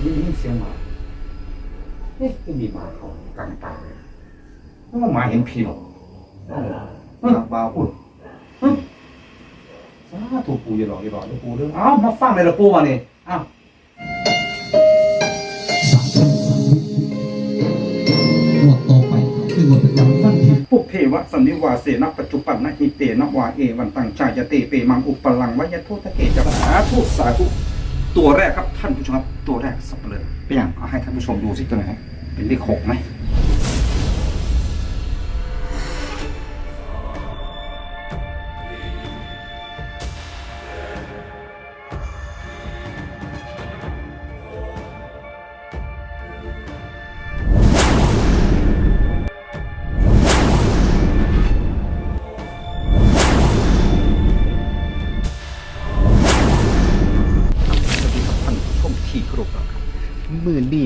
ได้ยินเสียงหมาเอ๊ะก็มีหมาเขากลางป่าเลยแล้วก็หมาเห็นผีหรอกเออเออบ่าวพูดเออสาธุปูอย่าหลอกอย่าหลอกอย่าปูเด้อเอ้ามาฟังเลยละปูมาเนี่ยเอ้าหมวดต่อไปคือหมวดประจำวันที่ปุเพวะสันนิวาเสนะปัจจุปันนะหิเตนะวาเอวันตังชายเตเปมังอุปลังวยโทตะเกจะสาธุสาธุ ตัวแรกครับท่านผู้ชมครับตัวแรกสับเปลือเป็นอย่างเอาให้ท่านผู้ชมดูสิตัวไหนครับเป็นเลขหกไหม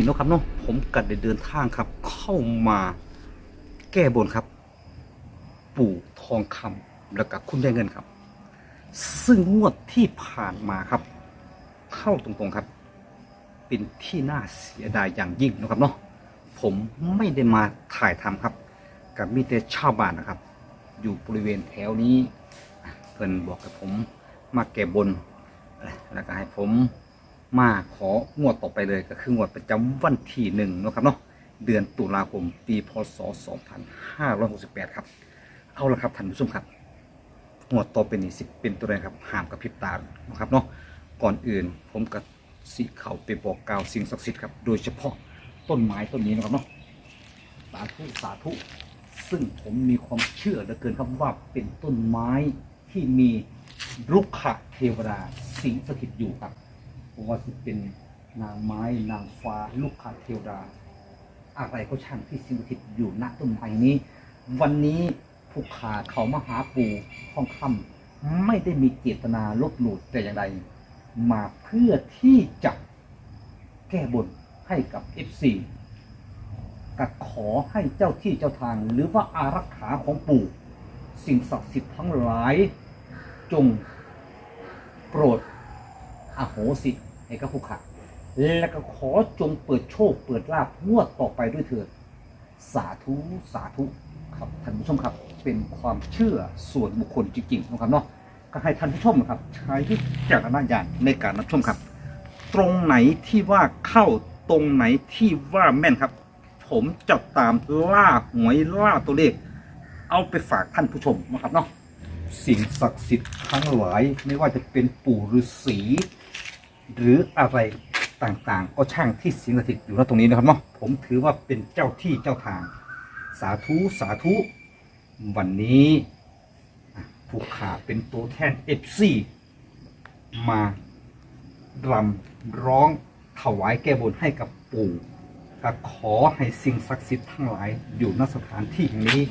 เนาะครับเนาะผมกัดได้เดินทางครับ เข้ามาแก้บนครับ ปู่ทองคำแล้วก็คุณยายเงินครับ ซึ่งงวดที่ผ่านมาครับ เข้าตรงๆครับ เป็นที่น่าเสียดายอย่างยิ่งนะครับเนาะผมไม่ได้มาถ่ายทำครับ กับมีแต่ชาวบ้านนะครับ อยู่บริเวณแถวนี้เพิ่อนบอกกับผมมาแก้บนแล้วก็ให้ผม มาของวดต่อไปเลยก็คืองวดประจำวันที่หนึ่งนะครับเนาะเดือนตุลาคมปีพศ 2568 ครับ เอาละครับท่านผู้ชมครับงวดต่อไปนี้สิเป็นตัวแรกครับห้ามกับพริบตานะครับเนาะก่อนอื่นผมกับสิเขาไปบอกกล่าวสิ่งศักดิ์สิทธิ์ครับโดยเฉพาะต้นไม้ต้นนี้นะครับเนาะสาธุสาธุ ซึ่งผมมีความเชื่อเหลือเกินครับว่าเป็นต้นไม้ที่มีรุกขะเทวดาสิงสถิตอยู่ครับ ผมว่าจะเป็นนางไม้นางฟ้าลูกขะเทวดา อะไรก็ช่างที่สิงสถิตอยู่ณต้นไม้นี้ วันนี้ผู้ขาเขามาหาปู่ทองคำไม่ได้มีเจตนาลบหลู่แต่อย่างใดมาเพื่อที่จะแก้บนให้กับ FC กับขอให้เจ้าที่เจ้าทาง หรือว่าอารักขาของปู่ สิ่งศักดิ์สิทธิ์ทั้งหลาย จงโปรด อโหสิให้กับผู้ขาและก็ขอจงเปิดโชคเปิดลาภงวดต่อไปด้วยเถิด สาธุสาธุครับท่านผู้ชมครับเป็นความเชื่อส่วนบุคคลจริงๆนะครับเนาะก็ให้ท่านผู้ชมนะครับ ใช้วิจารณญาณในการรับชมครับ ตรงไหนที่ว่าเข้าตรงไหนที่ว่าแม่นครับ ผมจะตามล่าหวยล่าตัวเลข เอาไปฝากท่านผู้ชมนะครับเนาะสิ่งศักดิ์สิทธิ์ทั้งหลายไม่ว่าจะเป็นปู่ฤาษี หรืออะไรต่างๆ ก็ช่างที่สิงสถิตอยู่ณตรงนี้นะครับเนาะผมถือว่าเป็นเจ้าที่เจ้าทาง สาธุสาธุ วันนี้ผู้ขาเป็นตัวแทนเอฟซีมารำร้องถวายแก้บนให้กับปู่ก็ขอให้สิ่งศักดิ์สิทธิ์ทั้งหลายอยู่ณสถานที่แห่งนี้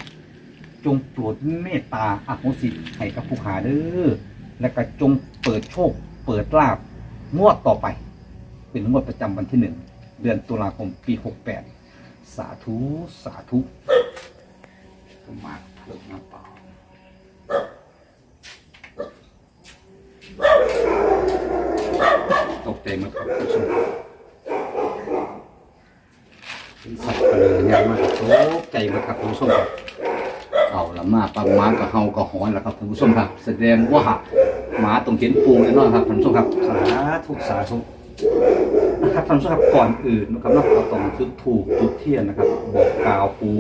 จงโปรดเมตตาอโหสิให้กับผู้ขาเด้อและก็จงเปิดโชค เปิดลาบ งวดต่อไป เป็นงวดประจำวันที่หนึ่งเดือนตุลาคมปีหกแปดสาธุ สาธุมาเลิกน้ำเปล่าตกใจหมดครับผู้ชมสัตว์เปลือยเนี่ยมากตกใจหมดครับคุณผู้ชมครับเอาละมาปังหมากับเฮากับหอนแล้วครับผู้ชมครับ แสดงว่า หมาต้องเห็นปูแน่นอนครับท่านผู้ชมครับสาธุสาธุนะครับท่านผู้ชมครับก่อนอื่นนะครับเราต้องจุดถูกจุดเทียนนะครับ บอกกล่าวปู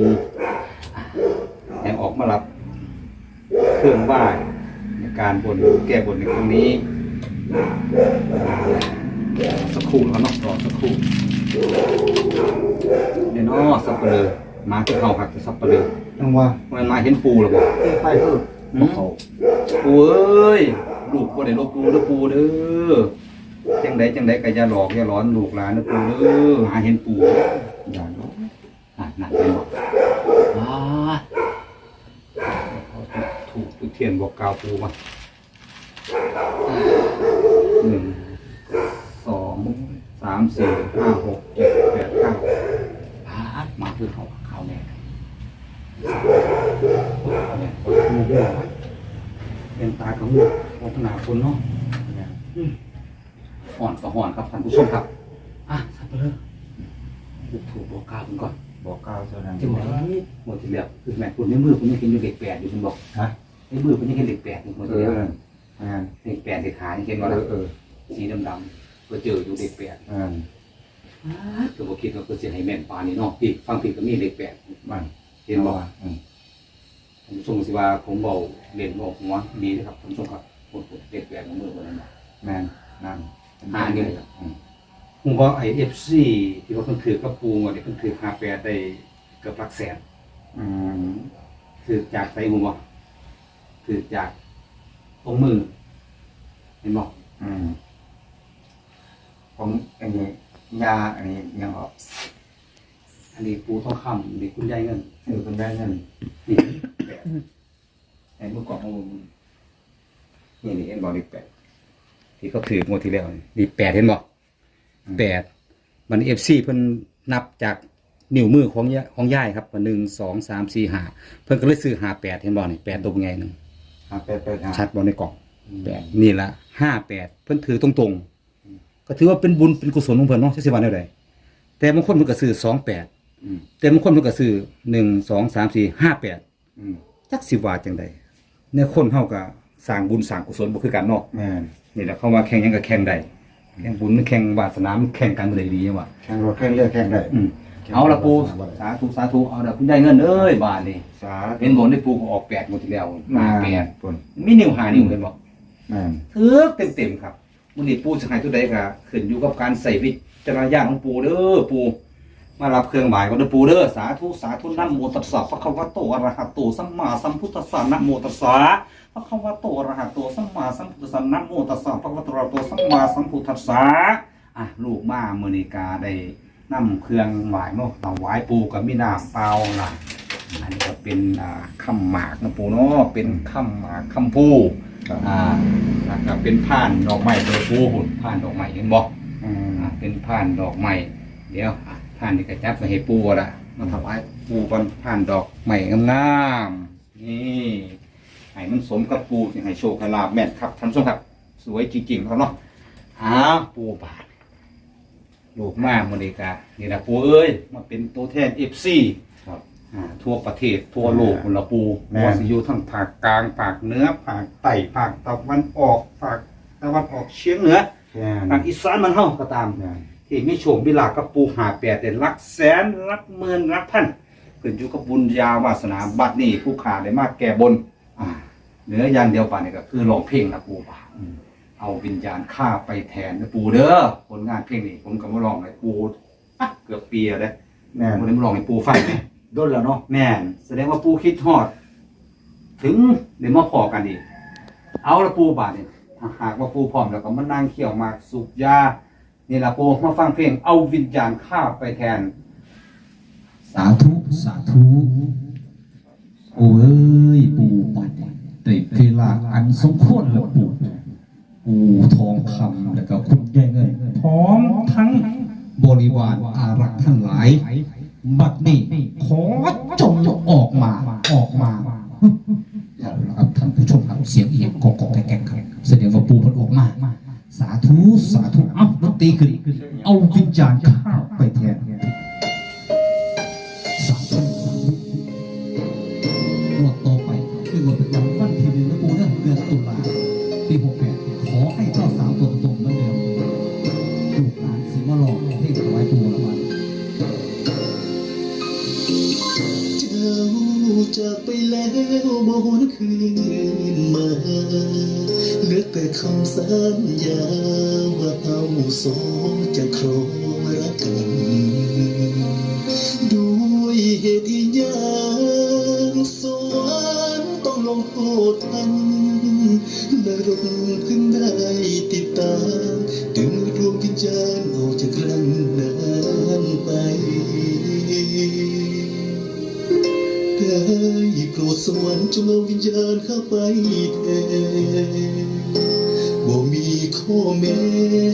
แห่งออกมารับเครื่องไหว้ในการบนแก้บนในครั้งนี้สักครู่นะครับเนาะรอสักครู่เดี๋ยวเนาะสับเปลือมาที่เฮาครับสับเปลือจังว่ามันมาเห็นปูแล้วบ่ไปเถอะอืมปูเอ้ย ลูกบ่ได้ลบปูเด้อปูเด้อจังใดจังใดก็อย่าหลอกอย่าหลอนลูกหลานเด้อปูเด้อหาเห็นปูอย่าหลอกอะนั่นเป็นบ่อ่าถูกจุดเทียนบอกกล่าวปูมาหนึ่งสองสามสี่ห้าหกเจ็ดแปดเก้าพาดมาคือเขาเขาแน่เนี่ยมูกเนี่ยเป็นตาของมูก วัฒนาคนเนาะเนี่ยอืมห่อนกับห่อนครับท่านผู้ชมครับ อะสับปะเลอบุกถูกบอกกล่าวผมก่อนบอกกล่าวเท่านั้นจะบอกว่าหมดที่แล้วคือแม่คุณในมือคุณยังเห็นอยู่เด็กแปดอยู่คุณบอกฮะในมือคุณยังเห็นเด็กแปดอยู่หมดเอที่อแล้วงานเด็กแปดเด็กขายังเห็นเอว่าอเออสีดำๆก็เจออยู่เด็กแปดงานก็บอกคิดว่าคือเสียให้แม่นปานนี่เนาะพี่ฟังผิดก็มีเด็กแปดมันเห็นบอกอืมผมส่งสิว่าผมเบาเรียนบอกหัวดีนะครับผมส่งครับ ผมเด็กแปดของมือวันนั้นนะแมนนั่นหาเงินอืมผมว่าไอเอฟซีที่ว่าเพิ่นถือกระปูอะเนี่ยเพิ่นถือหาแปดได้เกือบหลักแสนอืมถือจากไสหัวถือจากตรงมือเห็นบอกอืมผมอันนี้ยาอันนี้ยังออกอันนี้ปูทองคำอันนี้คุณยายเงินเออเป็นได้เงินนี่แปดไอ้เมื่อก่อนผม นี่นี่เอ็นบอกดิแปดที่เขาถือหมดที่แล้วนี่นี่แปดเห็นบอกแปดมันเอฟซีเพิ่นนับจากนิ้วมือของยาของย่ายครับว่าหนึ่งสองสามสี่ห้าเพิ่นก็เลยซื้อหาแปดเห็นบอกนี่แปดตัวเป็นไงหนึ่งห้าแปดแปดห้าชัดบอในกล่องแปดนี่ละห้าแปดเพิ่นถือตรงๆ ก็ถือว่าเป็นบุญเป็นกุศลของเพิ่นเนาะใช่สิวันใดแต่บางคนเพิ่นก็ซื้อสองแปดอืมแต่บางคนเพิ่นก็ซื้อหนึ่งสองสามสี่ห้าแปดอืมจักสิว่าจังใดเนี่ยคนเฮาก็ สร้างบุญสร้างกุศลบ่คือกันเนาะแมนนี่แหละเขาว่าแข่งหยังก็แข่งได้แข่งบุญแข่งวาสนามันแข่งกันบ่ได้ดีว่า แข่งรถแข่งเรือแข่งได้อืม เอาละปูสาธุสาธุเอาละคุณได้เงินเอ้ยบาทนี่สาเห็นบ่ได้ปูก็ออกแปดหมดที่แล้วมาแปดปุ่นมีนิ้วหานิ้วเห็นบ่แมนถือเต็มๆครับมื้อนี้ปูสิให้ตัวใดก็ขึ้นอยู่กับการใส่วิจารณญาณของปูเด้อปู มารับเครื่องหมายก่อนเด้อปูเด้อสาธุสาธุนะโมตัสสะภะคะวะโตอะระหะโตสัมมาสัมพุทธัสสะนะโมตัสสะภะคะวะโตอะระหะโตสัมมาสัมพุทธัสสะนะโมตัสสะภะคะวะโตอะระหะโตสัมมาสัมพุทธัสสะอะลูกมามื้อนี้กาได้นำเครื่องหมายมาถวายปูกับมีน้ำเปล่าล่ะอันนี้ก็เป็นอ่าคำหมากนะปูเนาะเป็นคำหมากคำพูครับอ่าแล้วก็เป็นผ่านดอกไม้โดยปูหุ่นผ่านดอกไม้เห็นบ่อืมอ่าเป็นผ่านดอกไม้เดี๋ยวอะ ผ่านนี่ก็จับไปให้ปูละมาถวายปูก่อนผ่านดอกไม้งามๆนี่ให้มันสมกับปูที่ให้โชคให้ลาบแม่นครับท่านผู้ชมครับ สวยจริงๆครับเนาะหาปูบาทลูกมากมันเอกานี่นะปูเอ้ยมาเป็นตัวแทนเอฟซีครับอ่าทั่วประเทศทั่วโลกคนละปูแม่นว่าสิอยู่ทั้งภาคกลางภาคเหนือภาคใต้ภาคตะวันออกภาคตะวันออกเฉียงเหนือแม่นภาคอีสานมันเฮาก็ตามแม่น ที่มีโชคมีลาภกับปูหาแปดแต่ลักแสนลักหมื่นลักพันขึ้นอยู่กับบุญญาวาสนาบัดนี้ผู้ขาได้มากแก่บนอ่าเหลืออย่างเดียวป่านนี้ก็คือร้องเพลงนะปูป่าอืมเอาวิญญาณข้าไปแทนนะปูเด้อผลงานเพลงนี้ผมก็มาร้องให้ปูอะเกือบปีแล้วเด้แม่นผมได้มาร้องให้ปูฟังไหมโดนแล้วเนาะแม่นแสดงว่าปูคิดฮอด ถึงเดี๋ยวมาพอกันอีกเอาละปูบาดเนี่ยถ้าหากว่าปูพร้อมแล้วก็มานั่งเขี่ยวหมากสูบยา นี่ละปูมาฟังเพลงเอาวิญญาณข้าไปแทน สาธุ สาธุ โอ้ย ปู่ปัดได้เวลาอันสมควรแล้วปู่ปู่ทองคำแล้วก็คุณยายเงินพร้อมทั้งบริวารอารักษ์ทั้งหลาย บัดนี้ขอจงออกมาออกมาอาละครับท่านผู้ชมครับเสียงเอียงกอกกอกแกกแกกครับแสดงว่าปู่เพันออกมา สาธุสาธุเอ้าดน ตีขึ้น เอาวิญญาณข้าไปแทนสาธุสาธุงวดต่อไปคืองวดประจำวันที่หนึ่งนะปูนะเดือนตุลาปีหกแปดขอให้เจ้าสาวตัวตรงเหมือนเดิมลูกหลานสีมาหลอกให้ถวายปูละวันเจ้าจากไปแล้วบนคืนมาเหลือแต่คำสัญญา สองจะครองรักกันด้วยเหตุที่ยางสวรรค์ต้องลงโทษทันนรกขึ้นได้ติดตามดึงดวงวิญญาณออกจากรังนั้นไปได้โปรดสวรรค์จงเอาวิญญาณเข้าไปแทน มีข้อแม้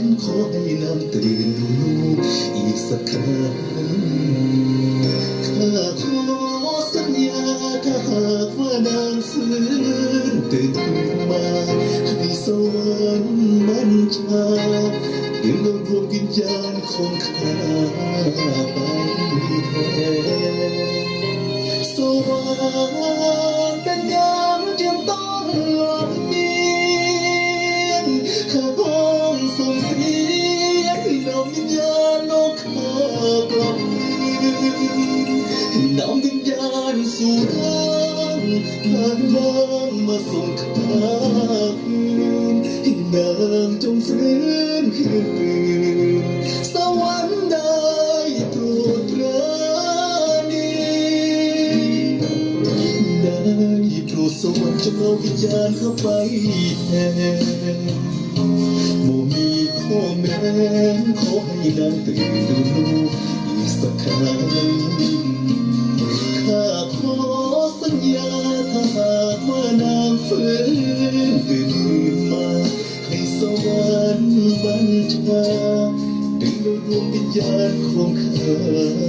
นขอให้นำตื่นดูลูกอีกสักครั้งข้าขอสัญญาถ้าหากว่านางฟื้นตื่นมาให้สวรรค์มันชาดึงเอาดวมวิญญาณของข้า นำวิญญาณสู่ร่างผ่านน้ำมาส่งข้าคืนให้นางจงฟื้นคืนปืนสวรรค์ได้โปรดราณีได้โปรดสวรรค์จงเอาวิญญาณเข้าไปแทนโมมีข้อแม้ขอให้นางตื่นดู อีกสักครั้งข้าขอสัญญาถ้าหากว่านางฟื้นตื่นมาให้สวรรค์บัญชาดึงเอาดวงวิญญาณของข้า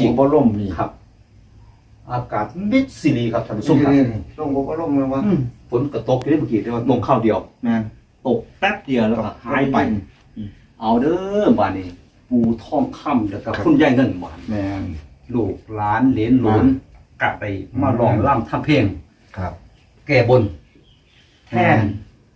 จริงร่มจริง บ่ร่มนี่ครับ อากาศมิดซีรีครับท่านผู้ชมครับร่มบ่ร่มเลยวะอืมฝนกระตกอยู่ได้เมื่อกี้แต่ว่าตกข้าวเดียว แม่นตกแป๊บเดียวแล้วก็หายไป เอาเด้อบ้านนี้ ปูทองคำแล้วก็คุณยายเงินหวานแม่น ลูกหลานเหลนหลนกะไปมาลองล่ำทำเพลง ครับ แก่บนแทน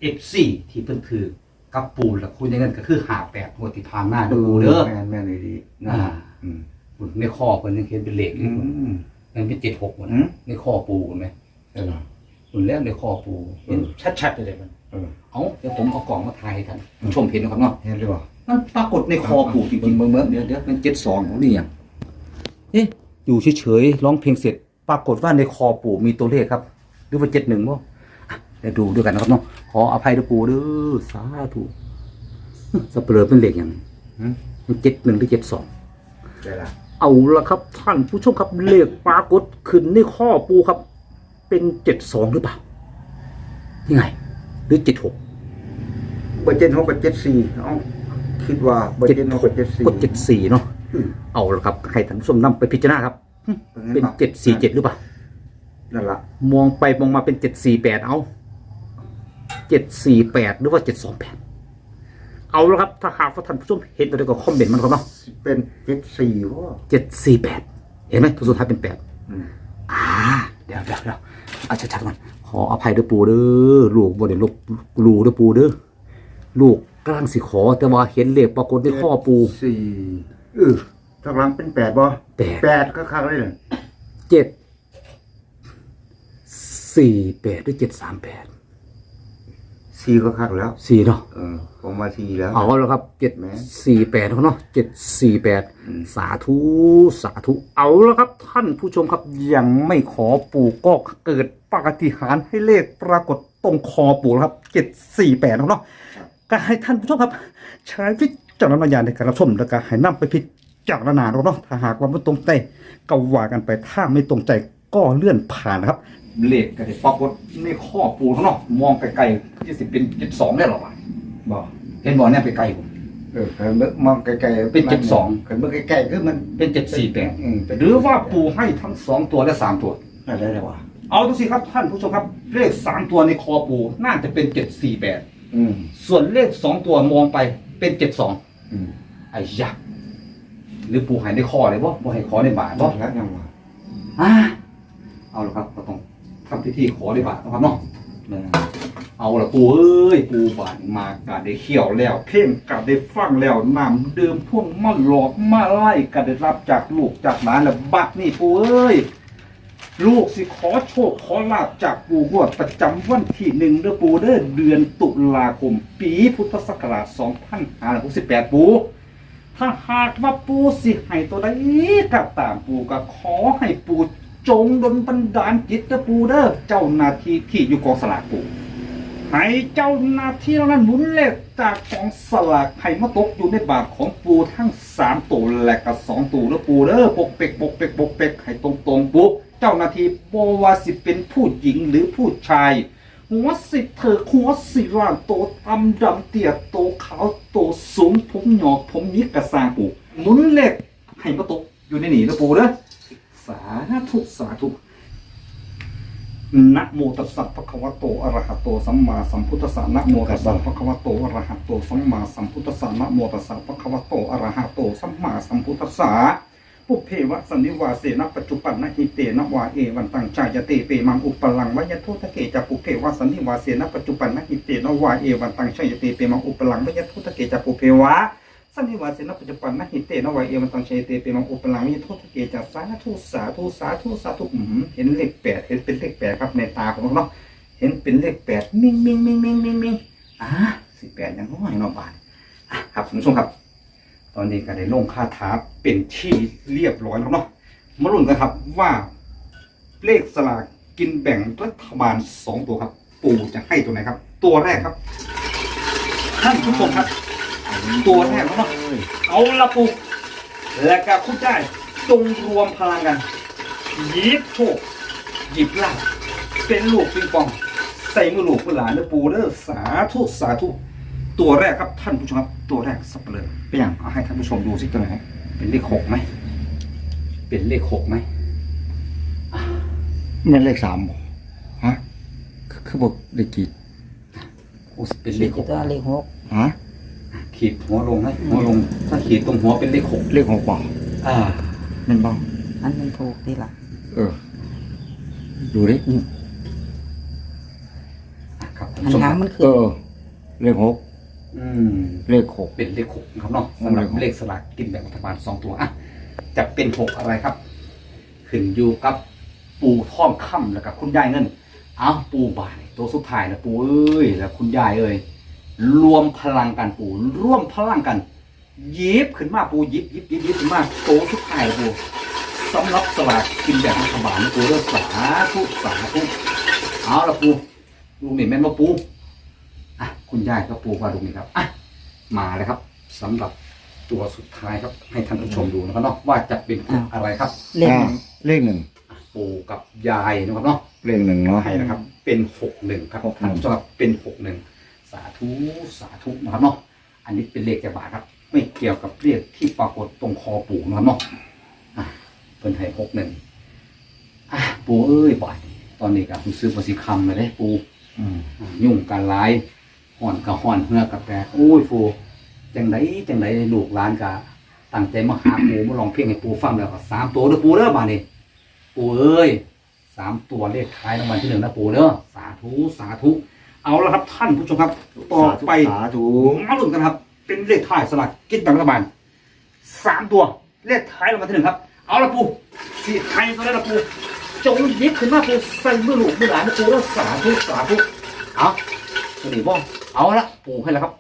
เอฟซีที่เพิ่นถือกับปูและคุณยายเงินก็คือหาแปดงวดที่ผ่านมาเด้อปูเด้อแม่นแม่นดีอ่า อืมปุ่น ในคอเพิ่นยังเห็นเป็นเหล็กออืยู่มมันเป็นเจ็ดหกหมดอืม ในคอปูเห็นไหมเออปุ่นแล้วในคอปูเห็นชัดๆเลยมันเออ เอาเดี๋ยวผมเอากล่องมาถ่ายให้ท่านผู้ชมเห็นนะครับเนาะเห็นหรือเปล่า มันปรากฏในคอปู่จริงๆเมื่อเมื่อเดี๋ยวเดี๋ยวมันเจ็ดสองนี่ยังเอ๊ะอยู่เฉยๆร้องเพลงเสร็จ ปรากฏว่าในคอปู่มีตัวเลขครับหรือว่าเจ็ดหนึ่งบ่อะเดี๋ยวดูด้วยกันนะครับเนาะขออภัยด้วยปู่เด้อสาธุสเปลือเป็นเลขอย่างหืมมันเจ็ดหนึ่งหรือเจ็ดสอง ได้ละ เอาละครับท่านผู้ชมครับเลขปรากฏขึ้นในข้อปูครับ เป็นเจ็ดสองหรือเปล่ายังไง หรือเจ็ดหกเบอร์เจ็ดหกกับเจ็ดสี่เอ้าคิดว่าเบอร์เจ็ดเจ็ดหหกกกับเจ็ดสี่กดเจ็ดสี่เนาะอืมเอาละครับให้ท่านผู้ชมนำไปพิจารณาครับ เป็นเจ็ดสี่เจ็ดหรือเปล่านั่นละมองไปมองมาเป็นเจ็ดสี่แปดเอาเจ็ดสี่แปดหรือว่าเจ็ดสองแปด เอาละครับถ้าหากว่าท่านผู้ชมเห็นตัวเดียวก็คอมเมนต์มันครับเนาะเป็นเจ็ดสี่ว่าเจ็ดสี่แปดเห็นไหมตัวสุดท้ายเป็นแปดอืมอ่าเดี๋ยวเดี๋ยวเดี๋ยวเอาชัดๆก่อนขออภัยด้วยปูเด้อลูกบ่ได้ลบลูเด้อปูเด้อลูกกำลังสิขอ แต่ว่าเห็นเลขปรากฏในข้อปูสี่เออทางหลังเป็นแปดบ่แปดแปดก็คักเลยเหรอเจ็ดสี่แปดหรือเจ็ดสามแปด สี่ก็คักแล้ว สี่เนาะเออผมมาสี่แล้ว เอาแล้วครับเจ็ดแม่สี่แปดเนาะเจ็ดสี่แปดอืมสาธุสาธุเอาแล้วครับ ท่านผู้ชมครับยังไม่ขอปู่ก็เกิดปาฏิหาริย์ให้เลขปรากฏตรงคอปู่แล้วครับเจ็ดสี่แปดเนาะก็ให้ท่านผู้ชมครับ ใช้พิจารณญาณในการรับชมแล้วก็ให้นำไปพิจารณาเนาะถ้าหากว่าไม่ตรงใจก็ว่ากันไปถ้าไม่ตรงใจก็เลื่อนผ่านนะครับ เลขก็ได้ปรากฏในข้อปู่เนาะมองไกลๆที่สิเป็นเจ็ดสองได้หรอวะบ่เห็นบอลเนี่ยไปไกลผม เออเคยเบิ่งมองไกลๆเป็นเจ็ดสองเคยเบิ่งไกลๆคือมันเป็นเจ็ดสี่แปดอืมเป็นหรือว่าปู่ให้ทั้งสองตัวและสามตัว อะไรเลยวะเอาดูสิครับท่านผู้ชมครับ เลขสามตัวในคอปู่น่าจะเป็นเจ็ดสี่แปดอืมส่วนเลขสองตัวมองไปเป็นเจ็ดสองอืมไอ้ยักษ์หรือปู่ใหายในคอเลยบ่บ่ให้ขอในบาทบบ่อกแล้วยังวะ อ่าเอาละครับก็ต้อง ทำพิธีขอในบาทนะครับเนาะเอาละปูเอ้ยปูบาทมากาได้เขี่ยวแล้วเพ่งกาได้ฟังแล้วน้ำดื่มพวกมาหลอกมาไล่กาได้รับจากลูกจากหลานแล้วบัดนี่ปูเอ้ยลูกสิขอโชคขอลาบจากปูงวดประจำวันที่หนึ่งเดือนปู่เด้อเดือนตุลาคม ปีพุทธศักราช2568 ปูถ้าหากว่าปูสิให้ตัวใดก็ตามปูก็ขอให้ปู จงดลบันดาลจิตเด้อปู่เด้อเจ้าหน้าที่ที่อยู่กองสลากปูให้เจ้าหน้าที่เหล่านั้นหมุนเลขจากกองสลากให้มาตกอยู่ในบาทของปูทั้งสามตัวและก็สองตัวแล้วปูเด้อปกเป็กปกเป็กปกเป็กให้ตรงตรงปูเจ้าหน้าที่บว่าสิเป็นผู้หญิงหรือผู้ชาย หัวสิเธอหัวสิร่างโตตำดำเตี้ยโตขาวโตสูงผมหยอกผมยิกกระซางปูหมุนเลขให้มาตกอยู่ในนี่แล้วปูเด้อาธุสาธุนะโมตัสสะภะคะวะโตอะระหะโตสัมมาสัมพุทธัสสะนะโมตัสสะภะคะวะโตอะระหะโตสัมมาสัมพุทธัสสะนะโมตัสสะภะคะวะโตอะระหะโตสัมมาสัมพุทธัสสะปุเพวะสันนิวาเสนะปัจจุปันนะหิเตนะวาเอวันตังชายเตเปมังอุปลังวยโททะเกจะปุเพวะสันนิวาเสนะปัจจุปันนะหิเตนะวาเอวันตังชายเตเปมังอุปลังวยโททะเกจะปุเพวะ สันนิวาเสนปัจจุบันนะหิเตนะวายเอมันตังเชเตเปมังอุปลังมิโทษเกจาสาธุสาธุสาธุสาธุเห็นเลขแปดเห็นเป็นเลขแปดครับในตาของเราเนาะเห็นเป็นเลขแปดมิ่งมิ่งมิ่งมิ่งมิ่งมิ่งอ่าสิแปดยังน้อยเนาะบาทอะครับคุณผู้ชมครับ ตอนนี้ก็ได้ลงคาถาเป็นที่เรียบร้อยแล้วเนาะมาลุ้นกันครับว่า เลขสลากกินแบ่งรัฐบาลสองตัวครับ ปู่จะให้ตัวไหนครับ ตัวแรกครับท่านผู้ชมครับ ตัวแรกแล้วเนาะเอาละปุกและกับคุณได้จงรวมพลังกันหยิบโชคหยิบลาบเป็นลูกปิงปอง ใส่มือลูกมือหลานเด้อปูเด้อสาธุสาธุตัวแรกครับท่านผู้ชมครับ ตัวแรกสับเปลือเป็นอย่างเอาให้ท่านผู้ชมดูสิตัวไหนครับเป็นเลขหกไหมเป็นเลขหกไหมมันเลขสามบ่ฮะคือคือบอกเลขกี่โอ้เป็นเลขหกตัวเลขหกฮะ ขีดหัวลงไหมหัวลง ถ้าขีดตรงหัวเป็นเลขหกเลขหกบ่อ่ามันบ้างอันมันถูกที่ละเออ ดูดิอะครับคุณอันผู้ชมคหารับงมันเอคืออ เลขหกอืมเลขหกเป็นเลขหกนะครับเนาะสำหรับเลขสลากกินแบ่งรัฐบาลสองตัวอะจะเป็นหกอะไรครับ ขึ้นอยู่กับ ปู่ท่องค่ำแล้วกับคุณยายเงิน เอาปู่บ่ายตัวสุดท้ายนะปู่เอ้ยแล้วคุณยายเอ้ย รวมพลังกันปู่ร่วมพลังกันหยิบขึ้นมาปู่หยิบหยิบหยิบหยิบขึ้นมาโตวสุดท้ายนะปู่สำหรับสลากกินแบ่งรัฐบาลนะปู่เด้อสาธุสาธุเอาละปู่ลุงนี่แม่นว่าปู่อะคุณยายก็ปู่ว่าลุงนี่ครับอะมาเลยครับสำหรับตัวสุดท้ายครับ ให้ท่านผู้ชมดูนะครับเนาะว่าจะเป็นอะไรครับเลขอ่าหนึ่งเลขหนึ่งปู่กับยายนะครับเนาะเลขหนึ่งเนาะให้นะครับ เป็นหกหนึ่งครับหกหนึ่ท่านงผู้ชมครับเป็นหกหนึ่ง สาธุสาธุนะครับเนาะอันนี้เป็นเลขจากบาทครับ ไม่เกี่ยวกับเลขที่ปรากฏตรงคอปู่นะครับเนาะอะเป็นให้หกหนึ่งอะปู่เอ้ยบ่ายตอนนี้กับคุณซื้อภาษีคำเลยเด้ปู่อืมอ่ายุ่งกันหลายห่อนกับห่อนเหือกกับแปรโอ้ยฟูจังไดจังไดลูกหลานกะตั้งใจมาหาปูมาลองเพียงให้ปูฟังแล้วก็สามตัวเด้อปูเด้อมานี่ปูเอ้ยสามตัวเลขท้ายรางวัลที่หนึ่งนะปูเด้อสาธุสาธุ เอาละครับท่านผู้ชมครับ ต่อไปสาธุมาลุ้นกันครับ เป็นเลขท้ายสลากกินแบ่งรัฐบาลสามตัว เลขท้ายรางวัลที่หนึ่งครับ เอาละปูสี่ไทยตัวแรกละปูจงหยิบขึ้นมาปูใส่มือลูกมือหลานนะปูแล้วสาธุสาธุเอาตัวนี้บ้องเอาละปูให้แล้วครับ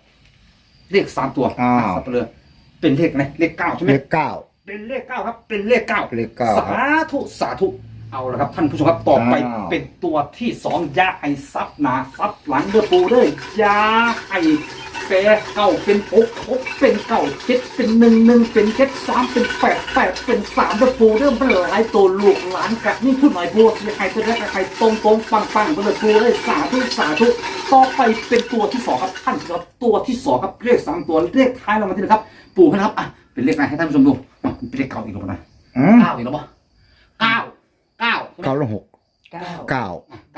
เลขสามตัวอ้าวสับเปลือเป็นเลขอะไรเลขเก้าใช่ไหมเลขเก้าเป็นเลขเก้าครับ เป็นเลขเก้าเลขเก้าสาธุสาธุ เอาละครับท่านผู้ชมครับต่อไปอ้าว เป็นตัวที่สองอยาให้ซับหนาซับหลังเดือปูเลยอยาให้แปรเก้าเป็นหกหกเป็นเก้าเจ็ดเป็นหนึ่งหนึ่งเป็นเจ็ดสามเป็นแปดแปดเป็นสามเดือปูเริ่มเปหลายตัวลูกหลานกัดนี่พูดหน่อยปูใครตัวแรกใครตรงตรงปังปังเดือปูเลยสาธุสาธุต่อไปเป็นตัวที่สองครับท่านผู้ชมครับตัวที่สองครับเลขสามตัวเลขท้ายเรามาที่นะครับปู่นะครับอะเป็นเลขอะไรให้ท่านผู้ชมดูอะเป็นเลขเก้าอีกแล้วนะ อืม เก้าอีกแล้วปะเก้า เก้าใช่ไหมเก้าแล้วหกเก้าเก้า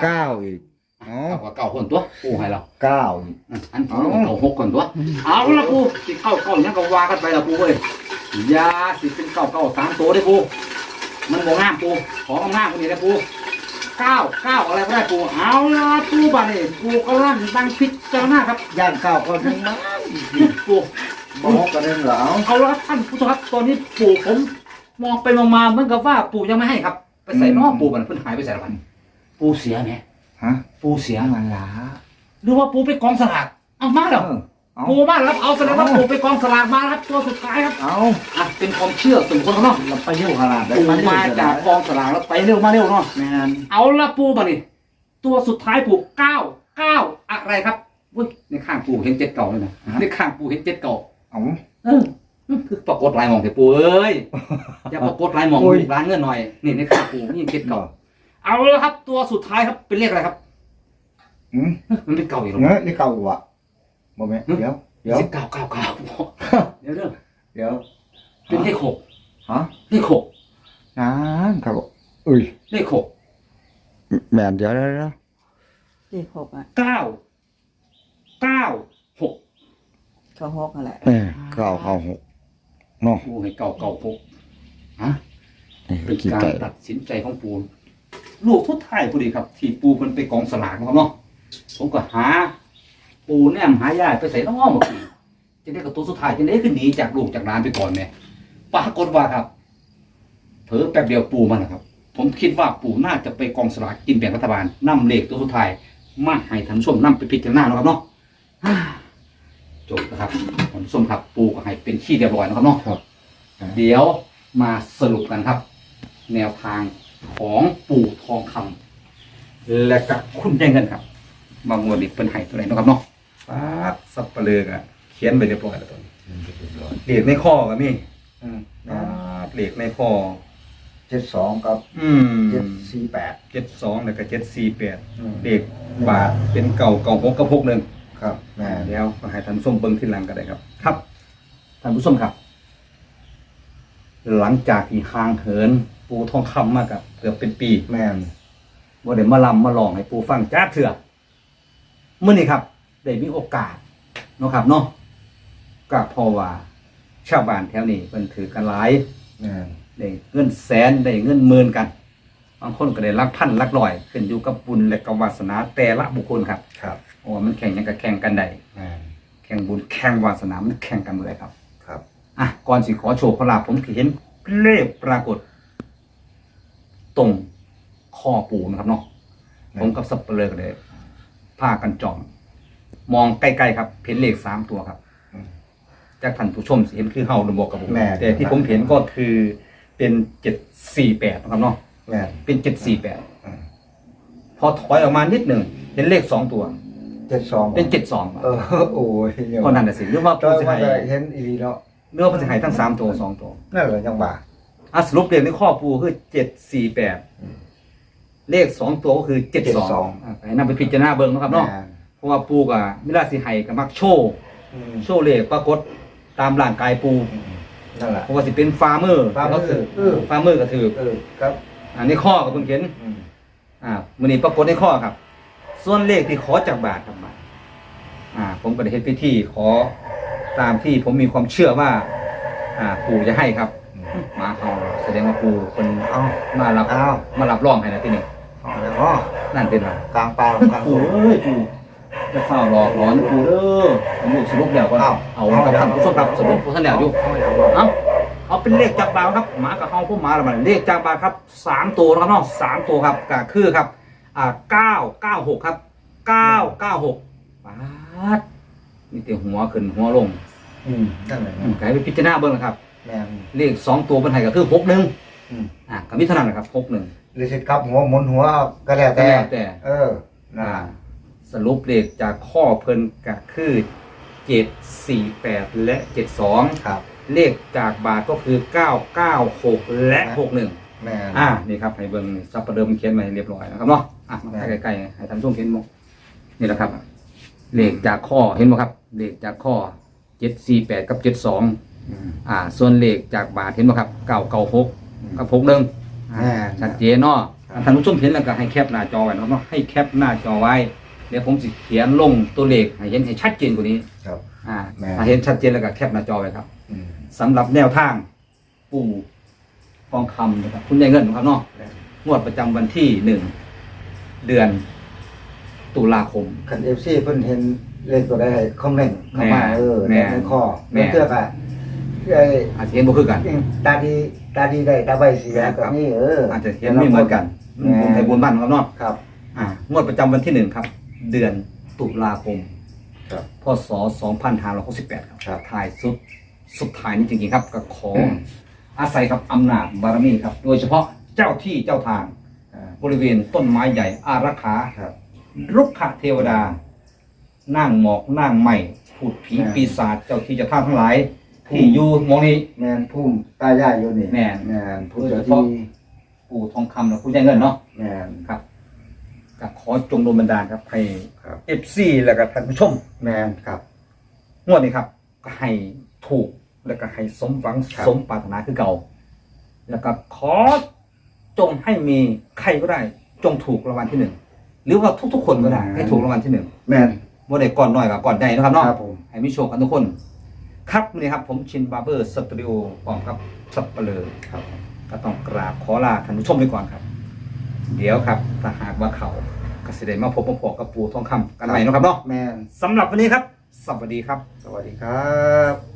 เก้าอีกอ๋อเก้ากับเก้าคนตัวปูให้เราเก้าอีกอะอันปูเก้าหกคนตัว เอาละปูสิเก้าเก้ายังก็ว่ากันไปละปูเว้ยอยาสิเป็นเก้าเก้าสามตัวได้ปูมันโมงามปูของงามคนนี้นะปูเก้าเก้าอะไรก็ได้ปูเอาละปูบ้านนี่ปูก็ร่างตั้งพิจารณาครับย่างเก้าก็นึงนะปูบอกกันเองเหรอเอาเอาละครับท่านผู้ชมครับตอนนี้ปู่ผมมองไปมองมาเหมือนกับว่าปู่ยังไม่ให้ครับ ไปใส่นอกปู่มันเพิ่นหายไปใส่ละพันปู่เสียไหมฮะปู่เสียมันหลาหรือว่าปู่ไปกองสลากเอามาแล้วเออเอาปู่มาแล้วครับเอาแสดงว่าปู่ไปกองสลากมาแล้วครับตัวสุดท้ายครับเอาอะเป็นความเชื่อส่วนบุคคลของเนาะเราไปเร็วขนาดไหนปู่มาจากกองสลากแล้วไปเร็วมาเร็วเนาะแมนเอาละปู่มานี่ตัวสุดท้ายปู่เก้าเก้าอะไรครับอุ้ยในข้างปู่เห็นเจ็ดเก่าเลยนะในข้างปู่เห็นเจ็ดเก่าเอาเออ คือปรากฏลายหมองแต่ปูเอ้ยอย่าปรากฏลายหมองโอ้ยร้านเงินหน่อย นี่ในขาปูนี่ยังคิดเก่าเอาละครับ ตัวสุดท้ายครับเป็นเลขอะไรครับ อืมมันเป็นเก่าอีกแล้วเนื้อนี่เก้าอะบอกไหมเดี๋ยว เดี๋ยว สิบเก้าเก้าเก้าเดี๋ยวเด้อเดี๋ยวเป็นเลขหกฮะเลขหกนานครับเอ้ยเลขหกแมนเดี๋ยวเดี๋ยวเดี๋ยวเลขหกอะเก้าเก้าหกเขาหกนั่นแหละเออเก้าเก้าหก เนาะโอ้ยเก่าเก่าหกฮะนี่เป็นกี่การไก่ตัดสินใจของปูลูกทุกท้ายพอดีครับ ที่ปูมันไปกองสลากนะครับเนาะผมก็หา ปูแนมหายายไปใส่น้องมาปีจะได้กับตัวสุดท้ายจะได้ขึ้นหนีจากลูกจากร้านไปก่อนเนี่ยปรากฏว่าครับเผลอแป๊บเดียวปูมันนะครับ ผมคิดว่าปูน่าจะไปกองสลากกินแบ่งรัฐบาลนำเลขตัวสุดท้ายมาให้ท่านผู้ชมนำไปพิจารณาเนาะครับเนาะอ่า จบนะครับท่านผู้ชมครับปูก็ให้เป็นที่เรียบร้อยนะครับเนาะครับ เดี๋ยวมาสรุปกันครับ แนวทางของปู่ทองคำและกับคุณแจ้งเงินครับบางวันนี้เป็นไห้ตัวไหนเนาะครับเนาะป๊าดสับเปลือกอะเขียนไปเรียบร้อยแล้วตอนนี้เหล็กในข้อก็มีอืมป๊าดเหล็กในข้อ เจ็ดสองกับอืมเจ็ดสี่แปดเจ็ดสองแล้วก็เจ็ดสี่แปดอืมเหล็กบาทเป็นเก่าเก่าหกกับหกหนึ่งครับแมน เดี๋ยวมาให้ท่านผู้ชมเบิ้งที่หลังก็ได้ครับ ครับท่านผู้ชมครับ หลังจากที่ห่างเหิน ปูทองคำมากกับเกือบเป็นปีแมนว่าเดี๋ยวมาลำมาลองให้ปูฟังจ้าเถื่อเมื่อนี้ครับ ได้มีโอกาสเนาะครับเนาะก็พอว่าชาวบ้านแถวนี้เป็นถือกันหลายแมนได้เงินแสนได้เงินหมื่นกันางคนก็ได้ลักพันลักร้อย ขึ้นอยู่กับบุญและกับวาสนาแต่ละบุคคลครับ ครับโอ้มันแข่งหยังกับแข่งกันได้แมนแข่งบุญแข่งวาสนามันแข่งกันเลยครับครับ อะก่อนสิขอโชว์ขอลาบผมเห็นเลขปรากฏ ตรงข้อปูนะครับเนาะผมกับสับเปลือกเลยพากันจองมองใกล้ๆครับเห็นเลขสามตัวครับ อืม จากท่านผู้ชมสิเห็นคือเฮาหรือบอกกับผมแม่แต่ที่ผมเห็นก็คือเป็นเจ็ดสี่แปดนะครับเนาะ แมนเป็นเจ็ดสี่แปดอืมพอถอยออกมานิดหนึ่งเห็นเลขสองตัว เจ็ดสองเป็นเจ็ดสองเออโอ้ยเดี๋ยวก็นั่นแหละสิเรื่องว่าก็ผู้เสียว่าหายจะเห็นอีหลีเนาะเรื่องว่าผู้เสียหายทั้งสามตัวสองตัวนั่นแหละยังบ่า อะสรุปเรียงในข้อปูคือเจ็ดสี่แปดอืมเลขสองตัวก็คือเจ็ดสอง72ให้นำไปพิจารณาเบิ่งนะครับเนาะแม่นเพราะว่าปูกับมิราสิไห้กับมักโชว์อืมโชว์เลขปรากฏตามร่างกายปูอืมนั่นแหละ เพราะว่าสิเป็นฟาร์มเมอร์ farmer ถือเออ ฟาร์มเมอร์ก็ถือเออครับ อ่าในข้อกับคุณเขียนอืมอ่ามือนี้ปรากฏในข้อครับ ส่วนเลขที่ขอจากบาทครับบาทอ่า ผมก็ได้เฮ็ดพิธีขอตามที่ผมมีความเชื่อว่า อ่าปู่จะให้ครับมาเอาแสดงว่าปู่คนเอามารับเอามารับรองให้นะที่นี่เอาเลยพ่อนั่นเป็นไร กลางป่ากลางปู่โลกเอ้ยปู่จะเฝ้ารอร้อนปูเด้อผมอยู่สรุปแล้วก็เอากับท่านผู้ชมครับสรุปท่านแล้วอยู่เอาเอาเป็นเลขจากบาทครับหมากับเฮาพวกหมาละมันเลขจากบาทครับสามตัวนะครับเนาะสามตัวครับก็คือครับอ่าเก้าเก้าหกครับเก้าเก้าหกบาทมีแต่หัวขึ้นหัวลงอืมนั่นแหละอืมก็ให้ไปพิจารณาเบิ่งนะครับ แม่น เลขสองตัวบนไทยก็คือหกหนึ่งอืม อ่าก็มีเท่านั้นแหละครับหกหนึ่งหรือสิกลับหัวหมุนหัวก็แล้วแต่แต่แต่ เออนะอ่าสรุปเลขจากข้อเพิ่นก็คือเจ็ดสี่แปดและเจ็ดสองครับ เลขจากบาทก็คือเก้าเก้าหกและหกหนึ่งแม่น อ่า นี่ครับให้เบิ่งซับประเดิมเขียนมาให้เรียบร้อยนะครับเนาะ อะมาแม่ใกล้ๆให้ท่านผู้ชมเห็นหมดนี่แหละครับ เลขจากข้อเห็นไหมครับ เลขจากข้อเจ็ดสี่แปดกับเจ็ดสองอืมอ่า ส่วนเลขจากบาทเห็นไหมครับเก้าเก้าหกกับหกหนึ่งอ่าแม่น ชัดเจนเนาะครับ ท่านผู้ชมเห็นแล้วก็ให้แคปหน้าจอไว้นะครับเนาะให้แคปหน้าจอไว้ เดี๋ยวผมสิเขียนลงตัวเลขให้เห็นให้ชัดเจนกว่านี้ ครับ อ่าแม่น ถ้าเห็นชัดเจนแล้วก็แคปหน้าจอไว้ครับอืม สำหรับแนวทาง ปู่ทองคำนะครับ คุณยายเงินนะครับเนาะงวดประจำวันที่หนึ่งเดือนตุลาคม คัน FC เพิ่นเห็นเลขตัวใดให้คอมเมนต์เข้ามาแม่เออแม่ในข้อแม่แม่เทือกอะไอ้อาจจะเห็นบ่คือกัน ตาดีตาดีได้ตาใบเสียก็นี่เอออาอา จจะเห็นไม่เหมือนกันแม่ บุญไทยบุญบ้านครับเนาะครับ อ่างวดประจำวันที่หนึ่งครับ เดือนตุลาคม ครับพศ2568ครับครับถ่ายสุดสุดท้ายนี้จริงๆครับก็ขออาศัยกับอำนาจบารมีครับ โดยเฉพาะเจ้าที่เจ้าทางอ่าบริเวณต้นไม้ใหญ่อารักขา ครับรุกขเทวดา นั่งหมอกนั่งใหม่พูดผีแม่ปีศาจเจ้าที่เจะท่าทั้งหลาย ที่อยู่หมองนี้ แม่นพุ่มตายายอยู่นี่แม่นแม่นผู้โดยเจ้าเฉพาะที่ปู่ทองคำและผู้ใหญ่เงินเนาะแม่นครับ ก็ขอจงโดนบันดาลครับ ให้ครับเอฟซีแล้วก็ท่านผู้ชมแม่นครับงวดนี้ครับ ก็ให้ถูกแล้วก็ให้สมหวังครับ สมปรารถนาคือเก่า แล้วก็ขอจงให้มีใครก็ได้ จงถูกรางวัลที่หนึ่งหรือว่าทุกๆคนก็ได้ ให้ถูกรางวัลที่หนึ่งแม่นบ่ได้ก่อนน้อยกับก่อนใหญ่นะครับเนาะ ครับผม ให้มีโชคกันทุกคน ครับนี่ครับผมชินบาร์เบอร์สตูดิโอพร้อมกับสับเปลือครับ ก็ต้องกราบขอลาท่านผู้ชมไปก่อนครับ เดี๋ยวครับถ้าหากว่าเขาก็ สิได้มาพบมาพอกับปูทองคำกันใหม่เนาะครับเนาะแม่นสำหรับวันนี้ครับ สวัสดีครับ สวัสดีครับ